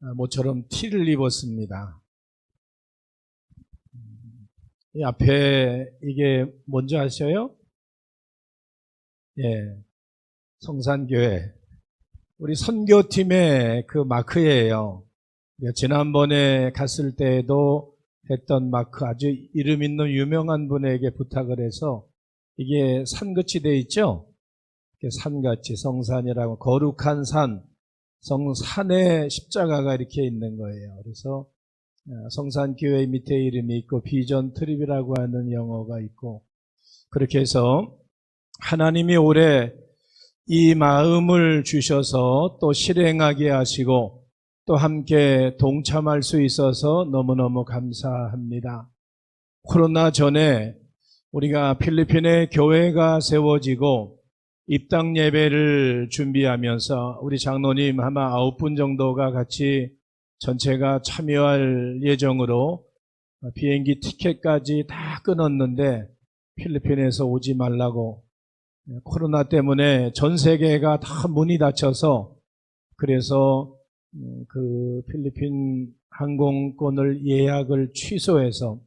아, 모처럼 티를 입었습니다. 이 앞에 이게 뭔지 아셔요? 예, 성산교회. 우리 선교팀의 그 마크예요. 우리가 지난번에 갔을 때에도 했던 마크 아주 이름 있는 유명한 분에게 부탁을 해서 이게 산같이 돼 있죠? 산같이 성산이라고 거룩한 산, 성산에 십자가가 이렇게 있는 거예요. 그래서 어, 성산교회 밑에 이름이 있고 비전 트립이라고 하는 영어가 있고 그렇게 해서 하나님이 올해 이 마음을 주셔서 또 실행하게 하시고 또 함께 동참할 수 있어서 너무너무 감사합니다. 코로나 전에 우리가 필리핀에 교회가 세워지고 입당 예배를 준비하면서 우리 장로님 아마 아홉 분 정도가 같이 전체가 참여할 예정으로 비행기 티켓까지 다 끊었는데 필리핀에서 오지 말라고 코로나 때문에 전 세계가 다 문이 닫혀서 그래서 음, 그 필리핀 항공권을 예약을 취소해서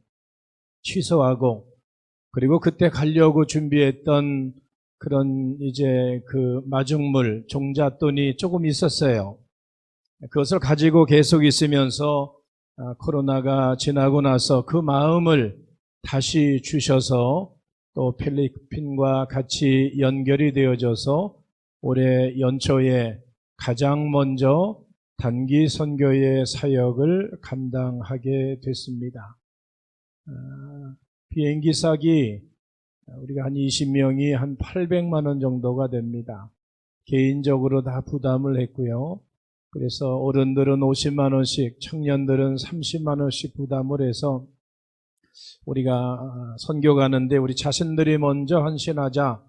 취소하고 그리고 그때 가려고 준비했던 그런 이제 그 마중물 종잣돈이 조금 있었어요. 그것을 가지고 계속 있으면서 아, 코로나가 지나고 나서 그 마음을 다시 주셔서 또 필리핀과 같이 연결이 되어져서 올해 연초에 가장 먼저 단기 선교의 사역을 감당하게 됐습니다. 아, 비행기 싸기 우리가 한 20명이 한 800만 원 정도가 됩니다. 개인적으로 다 부담을 했고요. 그래서 어른들은 50만 원씩, 청년들은 30만 원씩 부담을 해서 우리가 선교 가는데 우리 자신들이 먼저 헌신하자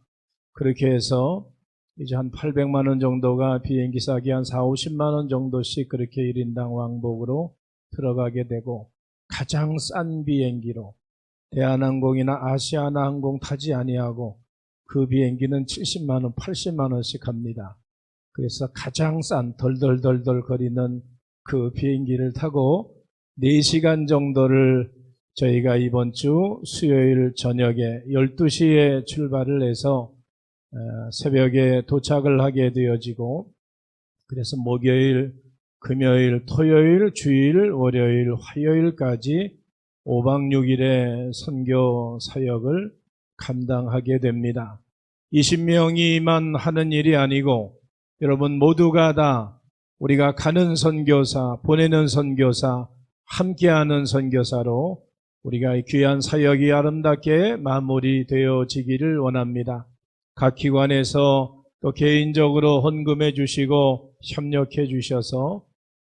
그렇게 해서 이제 한 800만 원 정도가 비행기 싸기 한 4, 50만 원 정도씩 그렇게 1인당 왕복으로 들어가게 되고 가장 싼 비행기로 대한항공이나 아시아나 항공 타지 아니하고 그 비행기는 70만 원, 80만 원씩 합니다. 그래서 가장 싼 덜덜덜덜 거리는 그 비행기를 타고 4시간 정도를 저희가 이번 주 수요일 저녁에 12시에 출발을 해서 어, 새벽에 도착을 하게 되어지고 그래서 목요일, 금요일, 토요일, 주일, 월요일, 화요일까지 5박 6일의 선교 사역을 감당하게 됩니다. 20명이만 하는 일이 아니고 여러분 모두가 다 우리가 가는 선교사, 보내는 선교사, 함께하는 선교사로 우리가 이 귀한 사역이 아름답게 마무리되어지기를 원합니다. 각 기관에서 또 개인적으로 헌금해 주시고 협력해 주셔서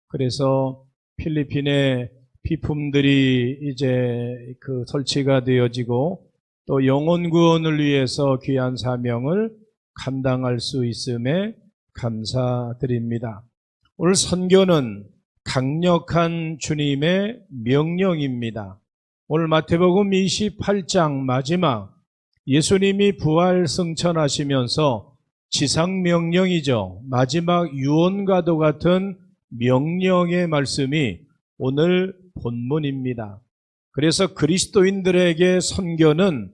그래서 필리핀의 비품들이 이제 그 설치가 되어지고 또 영혼 구원을 위해서 귀한 사명을 감당할 수 있음에 감사드립니다. 오늘 선교는 강력한 주님의 명령입니다. 오늘 마태복음 28장 마지막 예수님이 부활 승천하시면서 지상 명령이죠. 마지막 유언과도 같은 명령의 말씀이 오늘 본문입니다. 그래서 그리스도인들에게 선교는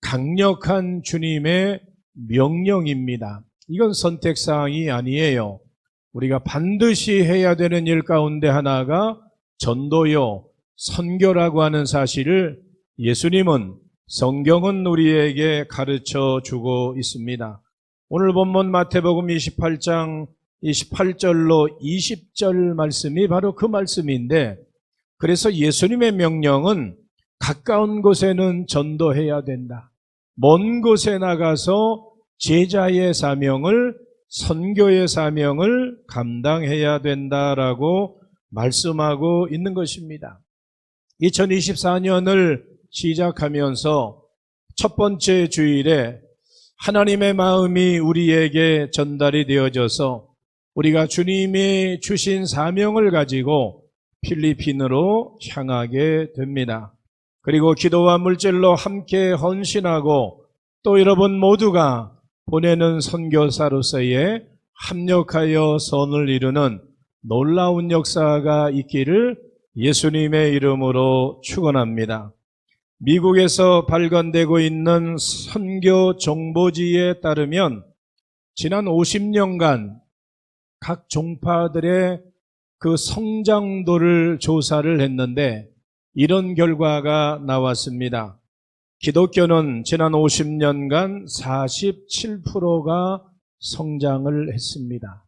강력한 주님의 명령입니다. 이건 선택사항이 아니에요. 우리가 반드시 해야 되는 일 가운데 하나가 전도요, 선교라고 하는 사실을 예수님은 성경은 우리에게 가르쳐 주고 있습니다. 오늘 본문 마태복음 28장 28절로 20절 말씀이 바로 그 말씀인데 그래서 예수님의 명령은 가까운 곳에는 전도해야 된다. 먼 곳에 나가서 제자의 사명을 선교의 사명을 감당해야 된다라고 말씀하고 있는 것입니다. 2024년을 시작하면서 첫 번째 주일에 하나님의 마음이 우리에게 전달이 되어져서 우리가 주님이 주신 사명을 가지고 필리핀으로 향하게 됩니다. 그리고 기도와 물질로 함께 헌신하고 또 여러분 모두가 보내는 선교사로서의 합력하여 선을 이루는 놀라운 역사가 있기를 예수님의 이름으로 축원합니다. 미국에서 발간되고 있는 선교 정보지에 따르면 지난 50년간 각 종파들의 그 성장도를 조사를 했는데 이런 결과가 나왔습니다. 기독교는 지난 50년간 47%가 성장을 했습니다.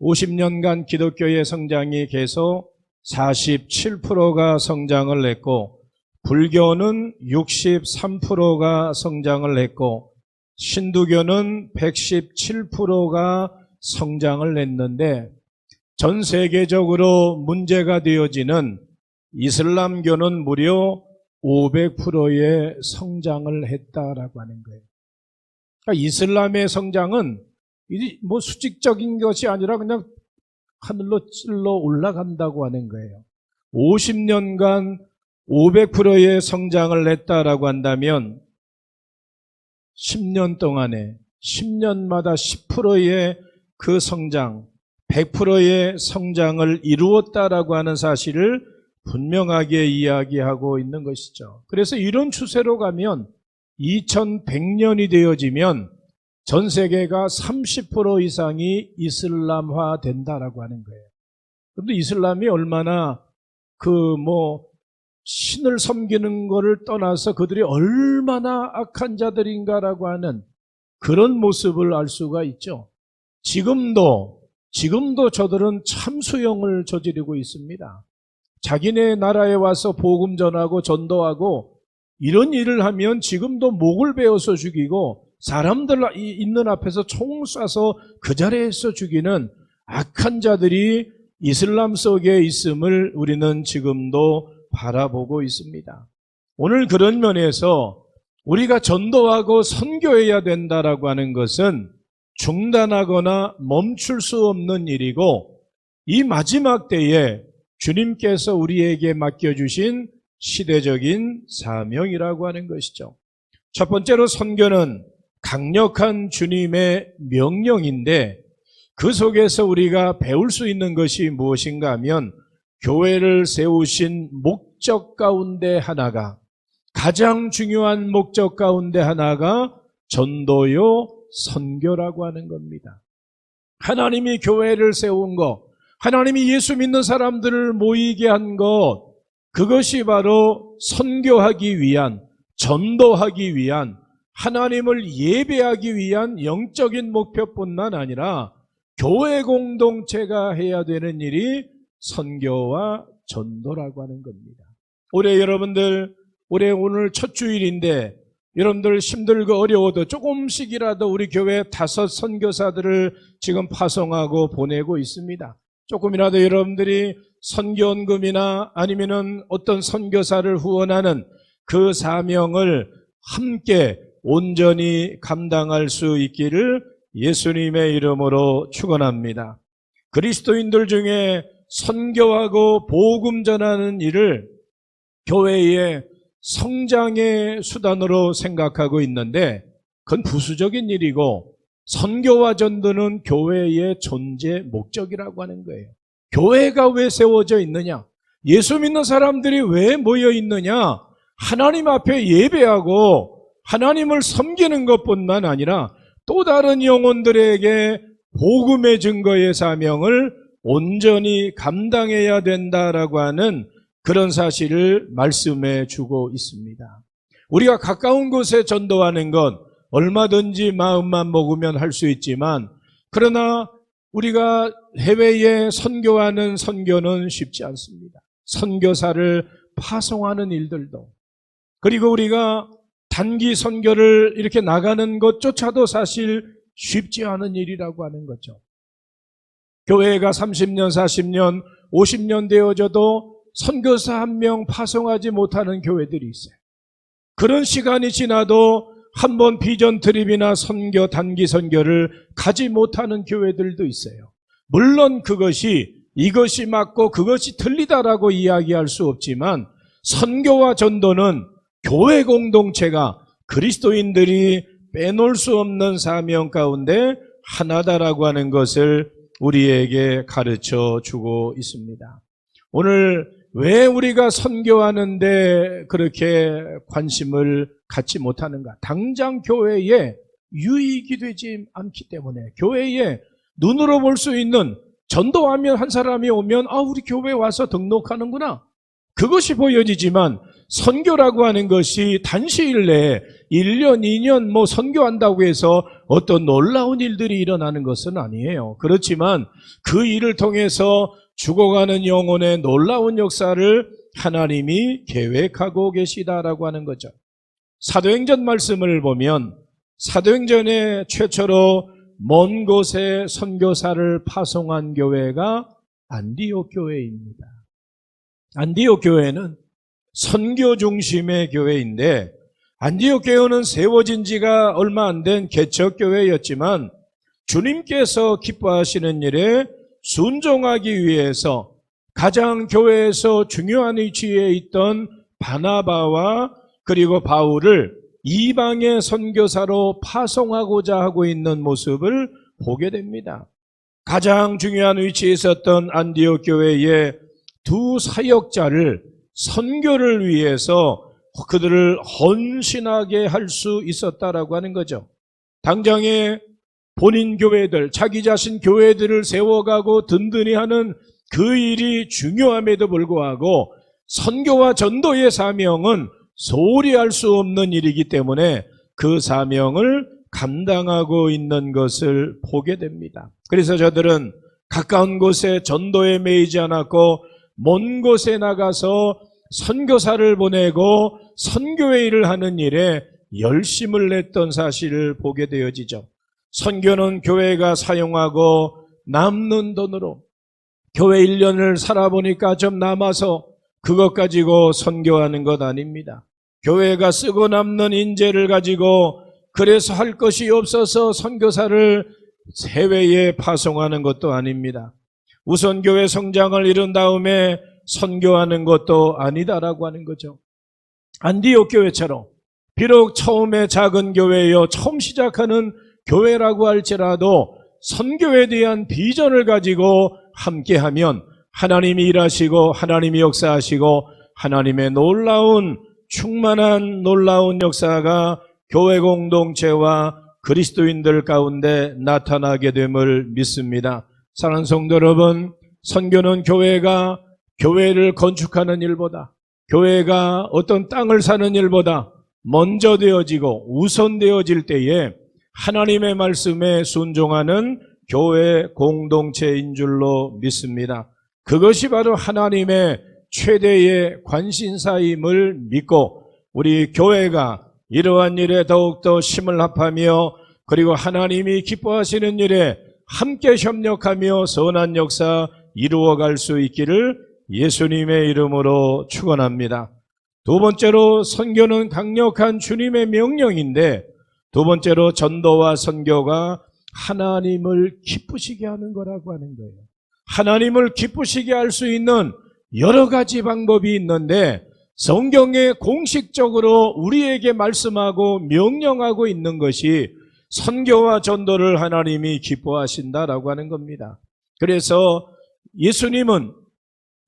50년간 기독교의 성장이 계속 47%가 성장을 했고 불교는 63%가 성장을 했고 신두교는 117%가 성장을 했는데 전 세계적으로 문제가 되어지는 이슬람교는 무려 500%의 성장을 했다라고 하는 거예요. 그러니까 이슬람의 성장은 이뭐 수직적인 것이 아니라 그냥 하늘로 찔러 올라간다고 하는 거예요. 50년간 500%의 성장을 했다라고 한다면 10년 동안에 10년마다 10%의 그 성장, 100%의 성장을 이루었다라고 하는 사실을 분명하게 이야기하고 있는 것이죠. 그래서 이런 추세로 가면 2100년이 되어지면 전 세계가 30% 이상이 이슬람화 된다라고 하는 거예요. 그런데 이슬람이 얼마나 그 뭐 신을 섬기는 것을 떠나서 그들이 얼마나 악한 자들인가라고 하는 그런 모습을 알 수가 있죠. 지금도 지금도 저들은 참수형을 저지르고 있습니다. 자기네 나라에 와서 복음 전하고 전도하고 이런 일을 하면 지금도 목을 베어서 죽이고 사람들 있는 앞에서 총을 쏴서 그 자리에서 죽이는 악한 자들이 이슬람 속에 있음을 우리는 지금도 바라보고 있습니다. 오늘 그런 면에서 우리가 전도하고 선교해야 된다라고 하는 것은 중단하거나 멈출 수 없는 일이고 이 마지막 때에 주님께서 우리에게 맡겨주신 시대적인 사명이라고 하는 것이죠. 첫 번째로 선교는 강력한 주님의 명령인데 그 속에서 우리가 배울 수 있는 것이 무엇인가 하면 교회를 세우신 목적 가운데 하나가 가장 중요한 목적 가운데 하나가 전도요 선교라고 하는 겁니다. 하나님이 교회를 세운 것, 하나님이 예수 믿는 사람들을 모이게 한 것, 그것이 바로 선교하기 위한, 전도하기 위한, 하나님을 예배하기 위한 영적인 목표뿐만 아니라 교회 공동체가 해야 되는 일이 선교와 전도라고 하는 겁니다. 올해 여러분들, 올해 오늘 첫 주일인데 여러분들 힘들고 어려워도 조금씩이라도 우리 교회 다섯 선교사들을 지금 파송하고 보내고 있습니다. 조금이라도 여러분들이 선교원금이나 아니면은 어떤 선교사를 후원하는 그 사명을 함께 온전히 감당할 수 있기를 예수님의 이름으로 축원합니다. 그리스도인들 중에 선교하고 복음 전하는 일을 교회의 성장의 수단으로 생각하고 있는데 그건 부수적인 일이고 선교와 전도는 교회의 존재 목적이라고 하는 거예요. 교회가 왜 세워져 있느냐? 예수 믿는 사람들이 왜 모여 있느냐? 하나님 앞에 예배하고 하나님을 섬기는 것뿐만 아니라 또 다른 영혼들에게 복음의 증거의 사명을 온전히 감당해야 된다라고 하는 그런 사실을 말씀해 주고 있습니다. 우리가 가까운 곳에 전도하는 건 얼마든지 마음만 먹으면 할 수 있지만 그러나 우리가 해외에 선교하는 선교는 쉽지 않습니다. 선교사를 파송하는 일들도 그리고 우리가 단기 선교를 이렇게 나가는 것조차도 사실 쉽지 않은 일이라고 하는 거죠. 교회가 30년, 40년, 50년 되어져도 선교사 한 명 파송하지 못하는 교회들이 있어요. 그런 시간이 지나도 한 번 비전 트립이나 선교, 단기 선교를 가지 못하는 교회들도 있어요. 물론 그것이 이것이 맞고 그것이 틀리다라고 이야기할 수 없지만 선교와 전도는 교회 공동체가 그리스도인들이 빼놓을 수 없는 사명 가운데 하나다라고 하는 것을 우리에게 가르쳐 주고 있습니다. 오늘 왜 우리가 선교하는데 그렇게 관심을 갖지 못하는가? 당장 교회에 유익이 되지 않기 때문에 교회에 눈으로 볼 수 있는 전도하면 한 사람이 오면 아 우리 교회 와서 등록하는구나. 그것이 보여지지만 선교라고 하는 것이 단시일 내에 1년, 2년 뭐 선교한다고 해서 어떤 놀라운 일들이 일어나는 것은 아니에요. 그렇지만 그 일을 통해서 죽어가는 영혼의 놀라운 역사를 하나님이 계획하고 계시다라고 하는 거죠. 사도행전 말씀을 보면 사도행전에 최초로 먼 곳에 선교사를 파송한 교회가 안디옥 교회입니다. 안디옥 교회는 선교 중심의 교회인데 안디옥 교회는 세워진 지가 얼마 안 된 개척 교회였지만 주님께서 기뻐하시는 일에 순종하기 위해서 가장 교회에서 중요한 위치에 있던 바나바와 그리고 바울을 이방의 선교사로 파송하고자 하고 있는 모습을 보게 됩니다. 가장 중요한 위치에 있었던 안디옥 교회의 두 사역자를 선교를 위해서 그들을 헌신하게 할 수 있었다라고 하는 거죠. 당장에 본인 교회들, 자기 자신 교회들을 세워가고 든든히 하는 그 일이 중요함에도 불구하고 선교와 전도의 사명은 소홀히 할 수 없는 일이기 때문에 그 사명을 감당하고 있는 것을 보게 됩니다. 그래서 저들은 가까운 곳에 전도에 매이지 않았고 먼 곳에 나가서 선교사를 보내고 선교의 일을 하는 일에 열심을 냈던 사실을 보게 되어지죠. 선교는 교회가 사용하고 남는 돈으로 교회 1년을 살아보니까 좀 남아서 그것 가지고 선교하는 것 아닙니다. 교회가 쓰고 남는 인재를 가지고 그래서 할 것이 없어서 선교사를 해외에 파송하는 것도 아닙니다. 우선 교회 성장을 이룬 다음에 선교하는 것도 아니다라고 하는 거죠. 안디옥 교회처럼 비록 처음에 작은 교회요 처음 시작하는 교회라고 할지라도 선교에 대한 비전을 가지고 함께하면 하나님이 일하시고 하나님이 역사하시고 하나님의 놀라운 충만한 놀라운 역사가 교회 공동체와 그리스도인들 가운데 나타나게 됨을 믿습니다. 사랑하는 성도 여러분, 선교는 교회가 교회를 건축하는 일보다 교회가 어떤 땅을 사는 일보다 먼저 되어지고 우선 되어질 때에 하나님의 말씀에 순종하는 교회 공동체인 줄로 믿습니다. 그것이 바로 하나님의 최대의 관심사임을 믿고 우리 교회가 이러한 일에 더욱더 힘을 합하며 그리고 하나님이 기뻐하시는 일에 함께 협력하며 선한 역사 이루어갈 수 있기를 예수님의 이름으로 축원합니다. 두 번째로 선교는 강력한 주님의 명령인데 두 번째로 전도와 선교가 하나님을 기쁘시게 하는 거라고 하는 거예요. 하나님을 기쁘시게 할 수 있는 여러 가지 방법이 있는데 성경에 공식적으로 우리에게 말씀하고 명령하고 있는 것이 선교와 전도를 하나님이 기뻐하신다라고 하는 겁니다. 그래서 예수님은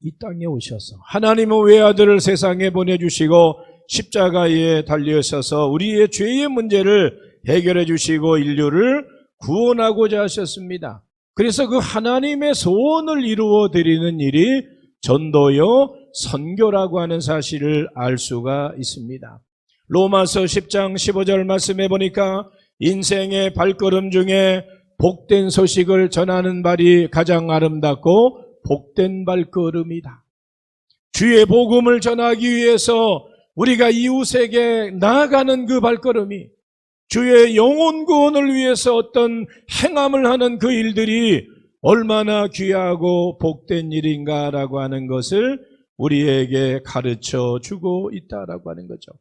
이 땅에 오셔서 하나님은 외아들을 세상에 보내주시고 십자가에 달려셔서 우리의 죄의 문제를 해결해 주시고 인류를 구원하고자 하셨습니다. 그래서 그 하나님의 소원을 이루어 드리는 일이 전도요 선교라고 하는 사실을 알 수가 있습니다. 로마서 10장 15절 말씀해 보니까 인생의 발걸음 중에 복된 소식을 전하는 발이 가장 아름답고 복된 발걸음이다. 주의 복음을 전하기 위해서 우리가 이웃에게 나아가는 그 발걸음이 주의 영혼 구원을 위해서 어떤 행함을 하는 그 일들이 얼마나 귀하고 복된 일인가라고 하는 것을 우리에게 가르쳐 주고 있다라고 하는 거죠.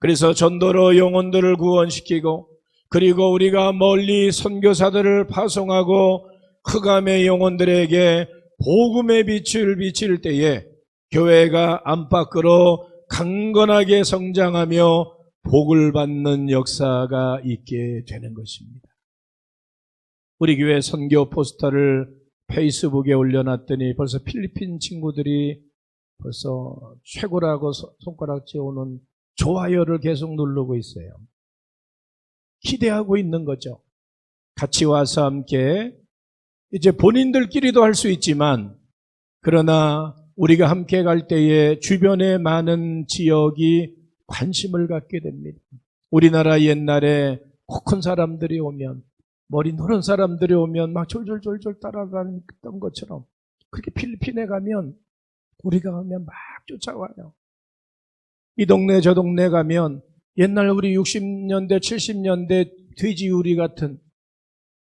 그래서 전도로 영혼들을 구원시키고 그리고 우리가 멀리 선교사들을 파송하고 흑암의 영혼들에게 복음의 빛을 비칠 때에 교회가 안팎으로 강건하게 성장하며 복을 받는 역사가 있게 되는 것입니다. 우리 교회 선교 포스터를 페이스북에 올려놨더니 벌써 필리핀 친구들이 벌써 최고라고 소- 손가락질 오는 좋아요를 계속 누르고 있어요. 기대하고 있는 거죠. 같이 와서 함께 이제 본인들끼리도 할 수 있지만 그러나 우리가 함께 갈 때에 주변의 많은 지역이 관심을 갖게 됩니다. 우리나라 옛날에 코 큰 사람들이 오면 머리 노란 사람들이 오면 막 졸졸졸졸 따라다녔던 것처럼 그렇게 필리핀에 가면 우리가 가면 막 쫓아와요. 이 동네 저 동네 가면 옛날 우리 60년대 70년대 돼지우리 같은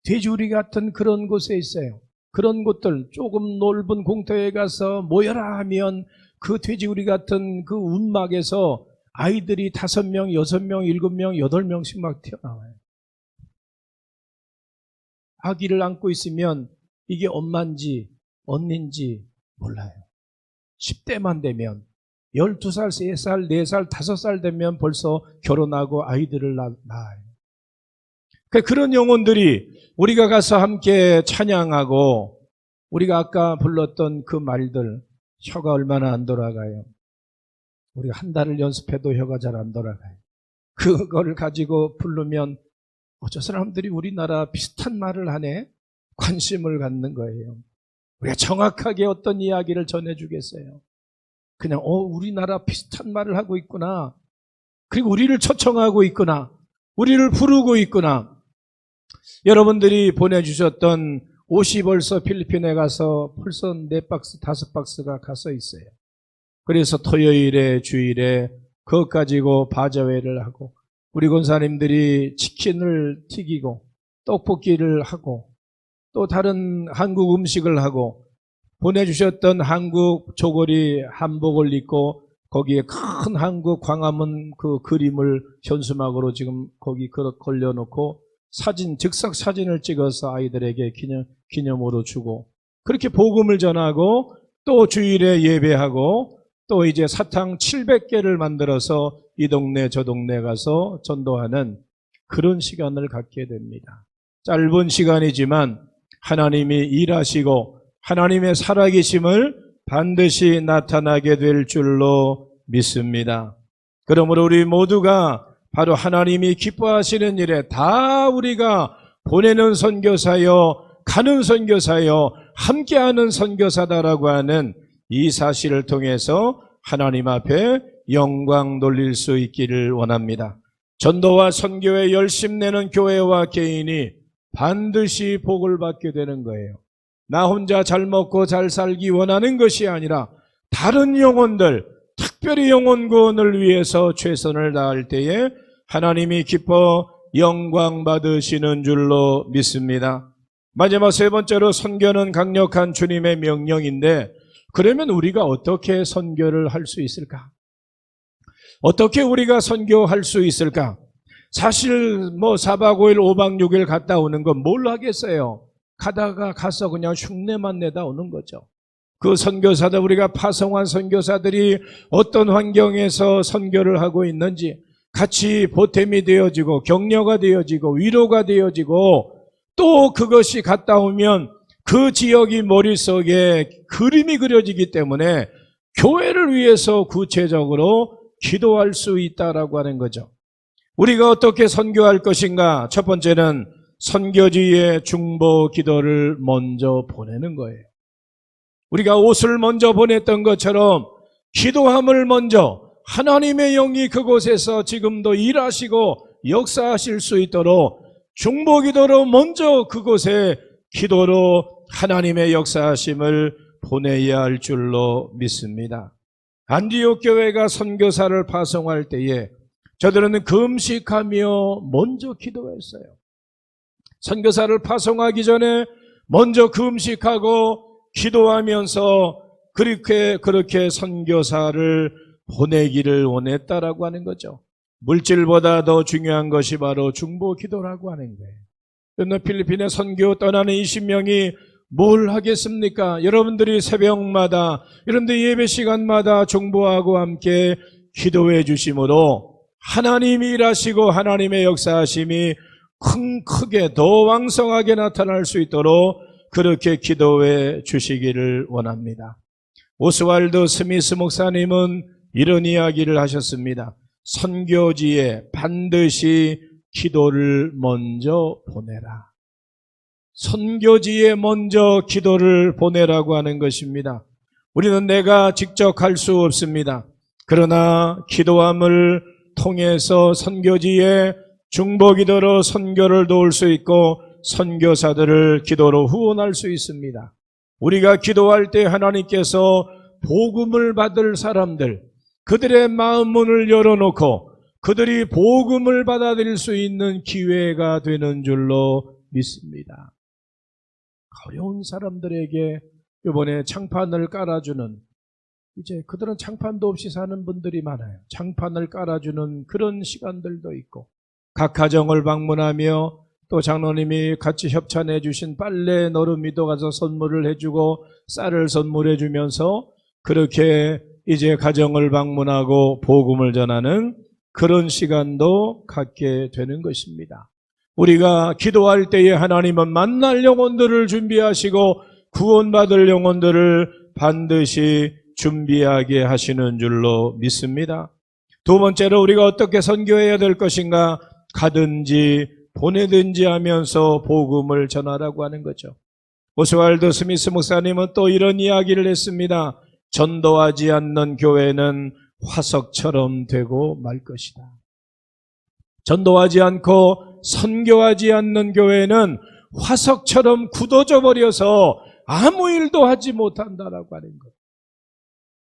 돼지우리 같은 그런 곳에 있어요. 그런 곳들 조금 넓은 공터에 가서 모여라 하면 그 돼지우리 같은 그 운막에서 아이들이 다섯 명, 여섯 명, 일곱 명, 여덟 명씩 막 튀어나와요. 아기를 안고 있으면 이게 엄마인지 언니인지 몰라요. 10대만 되면 12살, 3살, 4살, 5살 되면 벌써 결혼하고 아이들을 낳- 낳아요. 그 그런 영혼들이 우리가 가서 함께 찬양하고 우리가 아까 불렀던 그 말들 혀가 얼마나 안 돌아가요. 우리가 한 달을 연습해도 혀가 잘 안 돌아가요. 그걸 가지고 부르면 어, 저 사람들이 우리나라 비슷한 말을 하네? 관심을 갖는 거예요. 우리가 정확하게 어떤 이야기를 전해주겠어요. 그냥, 어, 우리나라 비슷한 말을 하고 있구나. 그리고 우리를 초청하고 있구나. 우리를 부르고 있구나. 여러분들이 보내주셨던 옷이 벌써 필리핀에 가서 벌써 네 박스, 다섯 박스가 가서 있어요. 그래서 토요일에, 주일에 그것 가지고 바자회를 하고 우리 권사님들이 치킨을 튀기고 떡볶이를 하고 또 다른 한국 음식을 하고 보내주셨던 한국 조거리 한복을 입고 거기에 큰 한국 광화문 그 그림을 현수막으로 지금 거기 그- 걸려놓고 사진, 즉석 사진을 찍어서 아이들에게 기념, 기념으로 주고 그렇게 복음을 전하고 또 주일에 예배하고 또 이제 사탕 700개를 만들어서 이 동네 저 동네 가서 전도하는 그런 시간을 갖게 됩니다. 짧은 시간이지만 하나님이 일하시고 하나님의 살아계심을 반드시 나타나게 될 줄로 믿습니다. 그러므로 우리 모두가 바로 하나님이 기뻐하시는 일에 다 우리가 보내는 선교사여, 가는 선교사여, 함께하는 선교사다라고 하는 이 사실을 통해서 하나님 앞에 영광 돌릴 수 있기를 원합니다. 전도와 선교에 열심 내는 교회와 개인이 반드시 복을 받게 되는 거예요. 나 혼자 잘 먹고 잘 살기 원하는 것이 아니라 다른 영혼들, 특별히 영혼 구원을 위해서 최선을 다할 때에 하나님이 기뻐 영광 받으시는 줄로 믿습니다. 마지막 세 번째로 선교는 강력한 주님의 명령인데 그러면 우리가 어떻게 선교를 할 수 있을까? 어떻게 우리가 선교할 수 있을까? 사실 뭐 4박 5일, 5박 6일 갔다 오는 건 뭘 하겠어요? 가다가 가서 그냥 흉내만 내다 오는 거죠. 그 선교사들, 우리가 파송한 선교사들이 어떤 환경에서 선교를 하고 있는지 같이 보탬이 되어지고 격려가 되어지고 위로가 되어지고 또 그것이 갔다 오면 그 지역이 머릿속에 그림이 그려지기 때문에 교회를 위해서 구체적으로 기도할 수 있다라고 하는 거죠. 우리가 어떻게 선교할 것인가? 첫 번째는 선교지의 중보 기도를 먼저 보내는 거예요. 우리가 옷을 먼저 보냈던 것처럼 기도함을 먼저 하나님의 영이 그곳에서 지금도 일하시고 역사하실 수 있도록 중보 기도로 먼저 그곳에 기도로 하나님의 역사하심을 보내야 할 줄로 믿습니다. 안디옥 교회가 선교사를 파송할 때에 저들은 금식하며 먼저 기도했어요. 선교사를 파송하기 전에 먼저 금식하고 기도하면서 그렇게 그렇게 선교사를 보내기를 원했다라고 하는 거죠. 물질보다 더 중요한 것이 바로 중보 기도라고 하는 거예요. 그런데 필리핀에 선교 떠나는 20명이 뭘 하겠습니까? 여러분들이 새벽마다, 여러분들 예배 시간마다 중보하고 함께 기도해 주심으로 하나님이 일하시고 하나님의 역사하심이 큰 크게 더 왕성하게 나타날 수 있도록 그렇게 기도해 주시기를 원합니다. 오스왈드 스미스 목사님은 이런 이야기를 하셨습니다. 선교지에 반드시 기도를 먼저 보내라. 선교지에 먼저 기도를 보내라고 하는 것입니다. 우리는 내가 직접 갈수 없습니다. 그러나 기도함을 통해서 선교지에 중보 기도로 선교를 도울 수 있고 선교사들을 기도로 후원할 수 있습니다. 우리가 기도할 때 하나님께서 복음을 받을 사람들, 그들의 마음 문을 열어놓고 그들이 복음을 받아들일 수 있는 기회가 되는 줄로 믿습니다. 어려운 사람들에게 이번에 창판을 깔아주는 이제 그들은 창판도 없이 사는 분들이 많아요. 창판을 깔아주는 그런 시간들도 있고 각 가정을 방문하며 또 장로님이 같이 협찬해 주신 빨래 너름이도 가서 선물을 해주고 쌀을 선물해 주면서 그렇게 이제 가정을 방문하고 복음을 전하는 그런 시간도 갖게 되는 것입니다. 우리가 기도할 때에 하나님은 만날 영혼들을 준비하시고 구원받을 영혼들을 반드시 준비하게 하시는 줄로 믿습니다. 두 번째로 우리가 어떻게 선교해야 될 것인가? 가든지 보내든지 하면서 복음을 전하라고 하는 거죠. 오스왈드 스미스 목사님은 또 이런 이야기를 했습니다. 전도하지 않는 교회는 화석처럼 되고 말 것이다. 전도하지 않고 선교하지 않는 교회는 화석처럼 굳어져 버려서 아무 일도 하지 못한다라고 하는 것.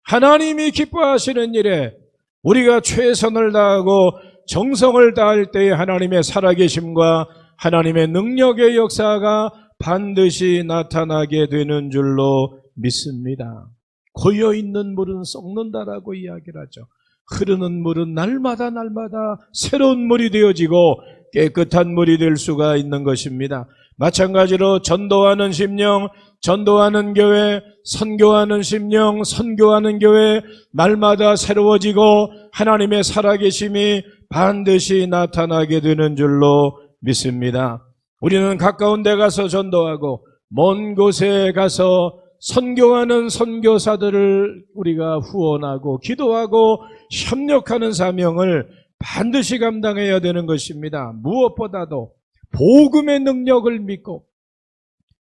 하나님이 기뻐하시는 일에 우리가 최선을 다하고 정성을 다할 때에 하나님의 살아계심과 하나님의 능력의 역사가 반드시 나타나게 되는 줄로 믿습니다. 고여 있는 물은 썩는다라고 이야기를 하죠. 흐르는 물은 날마다 날마다 새로운 물이 되어지고 깨끗한 물이 될 수가 있는 것입니다. 마찬가지로 전도하는 심령, 전도하는 교회, 선교하는 심령, 선교하는 교회, 날마다 새로워지고 하나님의 살아계심이 반드시 나타나게 되는 줄로 믿습니다. 우리는 가까운 데 가서 전도하고 먼 곳에 가서 선교하는 선교사들을 우리가 후원하고 기도하고 협력하는 사명을 반드시 감당해야 되는 것입니다. 무엇보다도 복음의 능력을 믿고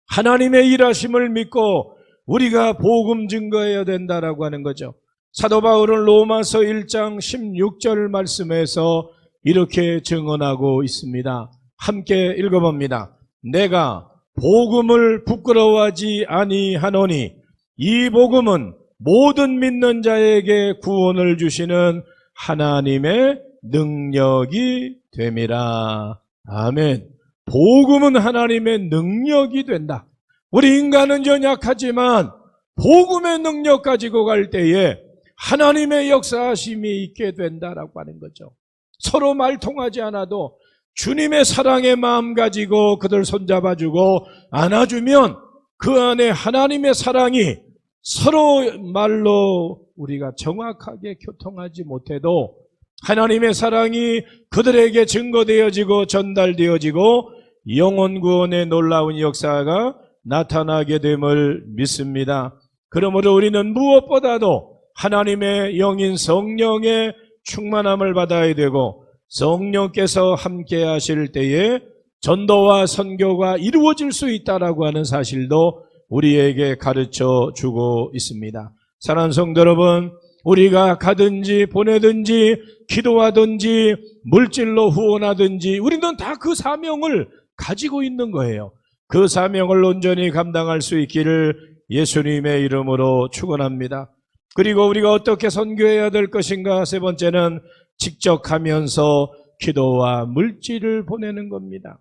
하나님의 일하심을 믿고 우리가 복음 증거해야 된다라고 하는 거죠. 사도 바울은 로마서 1장 16절 말씀에서 이렇게 증언하고 있습니다. 함께 읽어봅니다. 내가 복음을 부끄러워하지 아니하노니 이 복음은 모든 믿는 자에게 구원을 주시는 하나님의 능력이 됨이라. 아멘. 복음은 하나님의 능력이 된다. 우리 인간은 연약하지만 복음의 능력 가지고 갈 때에 하나님의 역사하심이 있게 된다라고 하는 거죠. 서로 말 통하지 않아도 주님의 사랑의 마음 가지고 그들 손잡아주고 안아주면 그 안에 하나님의 사랑이 서로 말로 우리가 정확하게 교통하지 못해도 하나님의 사랑이 그들에게 증거되어지고 전달되어지고 영원 구원의 놀라운 역사가 나타나게 됨을 믿습니다. 그러므로 우리는 무엇보다도 하나님의 영인 성령의 충만함을 받아야 되고 성령께서 함께 하실 때에 전도와 선교가 이루어질 수 있다라고 하는 사실도 우리에게 가르쳐 주고 있습니다. 사랑하는 성도 여러분, 우리가 가든지 보내든지 기도하든지 물질로 후원하든지 우리는 다 그 사명을 가지고 있는 거예요. 그 사명을 온전히 감당할 수 있기를 예수님의 이름으로 축원합니다. 그리고 우리가 어떻게 선교해야 될 것인가? 세 번째는 직접 가면서 기도와 물질을 보내는 겁니다.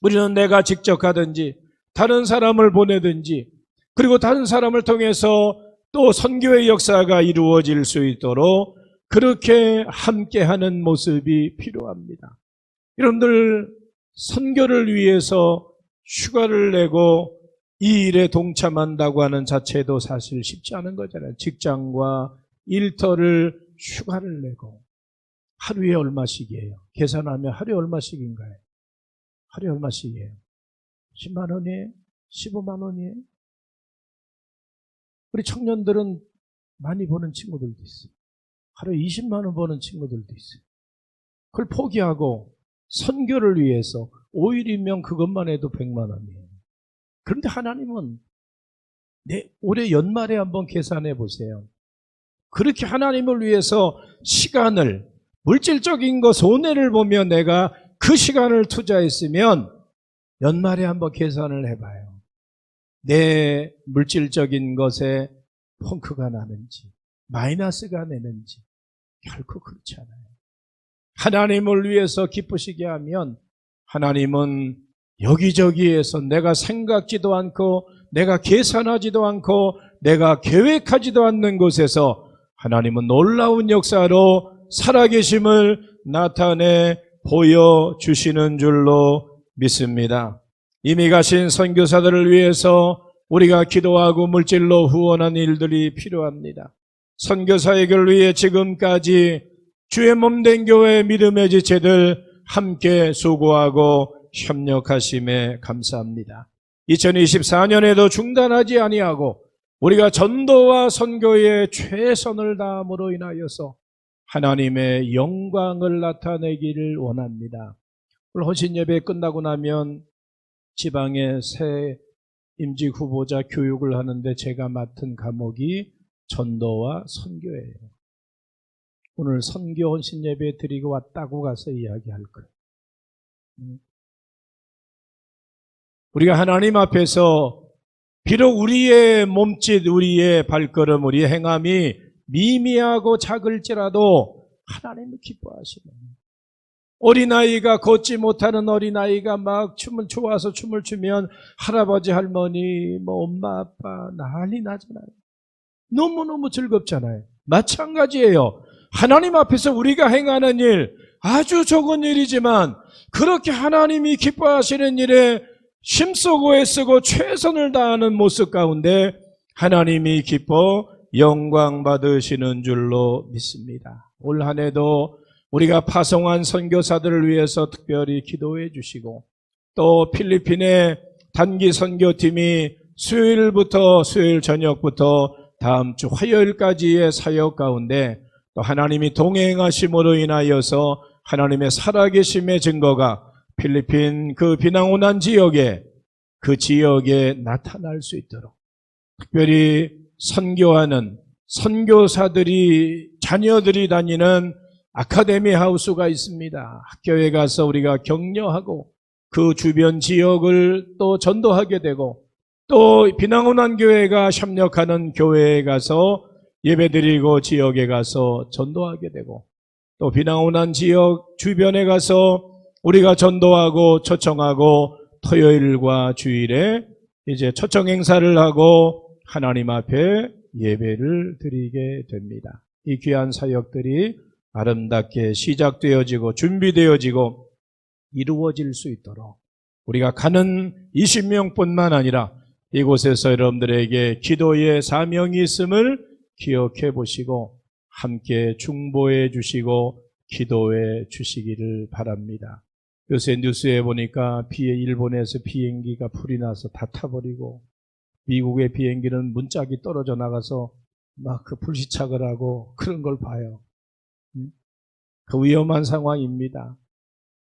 우리는 내가 직접 가든지 다른 사람을 보내든지 그리고 다른 사람을 통해서 또 선교의 역사가 이루어질 수 있도록 그렇게 함께하는 모습이 필요합니다. 여러분들 선교를 위해서 휴가를 내고 이 일에 동참한다고 하는 자체도 사실 쉽지 않은 거잖아요. 직장과 일터를 휴가를 내고 하루에 얼마씩이에요? 계산하면 하루에 얼마씩인가요? 하루에 얼마씩이에요? 10만 원이에요? 15만 원이에요. 우리 청년들은 많이 버는 친구들도 있어요. 하루에 20만 원 버는 친구들도 있어요. 그걸 포기하고 선교를 위해서 5일이면 그것만 해도 100만 원이에요. 그런데 하나님은 내 올해 연말에 한번 계산해 보세요. 그렇게 하나님을 위해서 시간을 물질적인 거 손해를 보며 내가 그 시간을 투자했으면 연말에 한번 계산을 해봐요. 내 물질적인 것에 펑크가 나는지 마이너스가 내는지 결코 그렇지 않아요. 하나님을 위해서 기쁘시게 하면 하나님은 여기저기에서 내가 생각지도 않고 내가 계산하지도 않고 내가 계획하지도 않는 곳에서 하나님은 놀라운 역사로 살아계심을 나타내 보여주시는 줄로 믿습니다. 이미 가신 선교사들을 위해서 우리가 기도하고 물질로 후원한 일들이 필요합니다. 선교사에게를 위해 지금까지 주의 몸된 교회 믿음의 지체들 함께 수고하고 협력하심에 감사합니다. 2024년에도 중단하지 아니하고 우리가 전도와 선교에 최선을 다함으로 인하여서 하나님의 영광을 나타내기를 원합니다. 오늘 헌신 예배 끝나고 나면 지방의 새 임직 후보자 교육을 하는데 제가 맡은 과목이 전도와 선교예요. 오늘 선교 헌신 예배 드리고 왔다고 가서 이야기할 거예요. 음. 우리가 하나님 앞에서 비록 우리의 몸짓, 우리의 발걸음, 우리의 행함이 미미하고 작을지라도 하나님을 기뻐하시는 어린아이가 걷지 못하는 어린아이가 막 춤을 좋아서 춤을 추면 할아버지 할머니 뭐 엄마 아빠 난리 나잖아요. 너무너무 즐겁잖아요. 마찬가지예요. 하나님 앞에서 우리가 행하는 일 아주 적은 일이지만 그렇게 하나님이 기뻐하시는 일에 힘쓰고 애쓰고 최선을 다하는 모습 가운데 하나님이 기뻐 영광 받으시는 줄로 믿습니다. 올 한 해도 우리가 파송한 선교사들을 위해서 특별히 기도해 주시고 또 필리핀의 단기 선교팀이 수요일부터 수요일 저녁부터 다음 주 화요일까지의 사역 가운데 또 하나님이 동행하심으로 인하여서 하나님의 살아계심의 증거가 필리핀 그 비난오난 지역에 그 지역에 나타날 수 있도록 특별히 선교하는 선교사들이 자녀들이 다니는 아카데미 하우스가 있습니다. 학교에 가서 우리가 격려하고 그 주변 지역을 또 전도하게 되고 또 비낭원한 교회가 협력하는 교회에 가서 예배드리고 지역에 가서 전도하게 되고 또 비낭원한 지역 주변에 가서 우리가 전도하고 초청하고 토요일과 주일에 이제 초청 행사를 하고 하나님 앞에 예배를 드리게 됩니다. 이 귀한 사역들이 아름답게 시작되어지고 준비되어지고 이루어질 수 있도록 우리가 가는 20명뿐만 아니라 이곳에서 여러분들에게 기도의 사명이 있음을 기억해 보시고 함께 중보해 주시고 기도해 주시기를 바랍니다. 요새 뉴스에 보니까 비에 일본에서 비행기가 불이 나서 다 타버리고 미국의 비행기는 문짝이 떨어져 나가서 막 그 불시착을 하고 그런 걸 봐요. 그 위험한 상황입니다.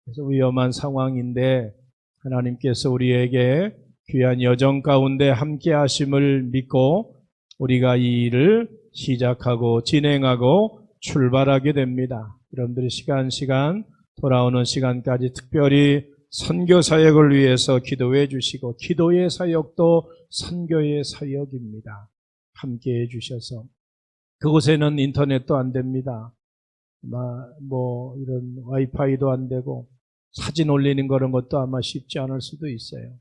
그래서 위험한 상황인데 하나님께서 우리에게 귀한 여정 가운데 함께 하심을 믿고 우리가 이 일을 시작하고 진행하고 출발하게 됩니다. 여러분들이 시간 시간 돌아오는 시간까지 특별히 선교 사역을 위해서 기도해 주시고 기도의 사역도 선교의 사역입니다. 함께 해 주셔서 그곳에는 인터넷도 안 됩니다. 뭐 이런 와이파이도 안 되고 사진 올리는 그런 것도 아마 쉽지 않을 수도 있어요.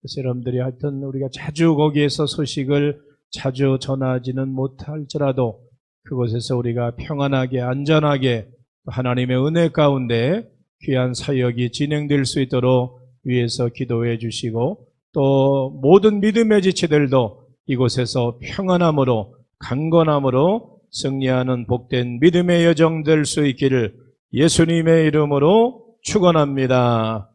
그래서 여러분들이 하여튼 우리가 자주 거기에서 소식을 자주 전하지는 못할지라도 그곳에서 우리가 평안하게 안전하게 하나님의 은혜 가운데 귀한 사역이 진행될 수 있도록 위에서 기도해 주시고 또 모든 믿음의 지체들도 이곳에서 평안함으로 강건함으로 승리하는 복된 믿음의 여정 될 수 있기를 예수님의 이름으로 축원합니다.